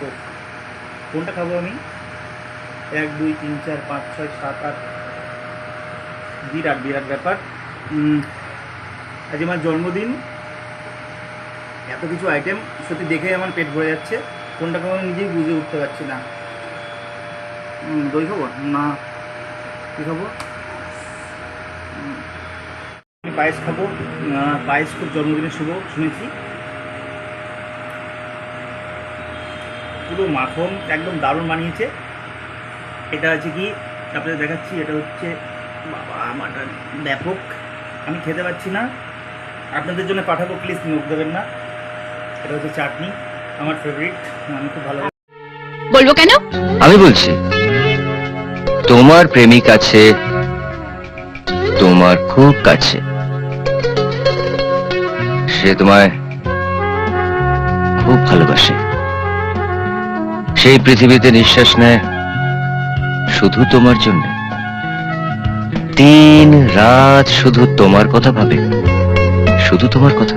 Coke কোনটা খাব আমি? এক, দুই, তিন, চার, পাঁচ, ছয়, সাত, আট। বিরাট বিরাট ব্যাপার। আজ আমার জন্মদিন। এত কিছু আইটেম সত্যি দেখে আমার পেট ভরে যাচ্ছে। কোনটা খাব আমি নিজেই বুঝে উঠতে পারছি না। দই খাব? না। কী খাব? পায়েস খাব। পায়েস খুব জন্মদিনের শুভ, শুনেছি। পুরো মাখন একদম দারুণ বানিয়েছে। এটা আছে কি আপনাদের দেখাচ্ছি এটা হচ্ছে বাবা মাটন ব্যাপক। আমি খেতে পাচ্ছি না। আপনাদের জন্য পাঠাবো প্লিজ মুখ দেবেন না। এটা হচ্ছে চাটনি আমার ফেভারিট আমি খুব ভালো বলব কেন? আমি বলছি তোমার প্রেমিক আছে তোমার খুব কাছে। সে তোমায় খুব ভালোবাসে। সেই পৃথিবীতে নিঃশ্বাস নেয় শুধু তোমার জন্য। দিন রাত শুধু তোমার কথা ভাবে, শুধু তোমার কথা।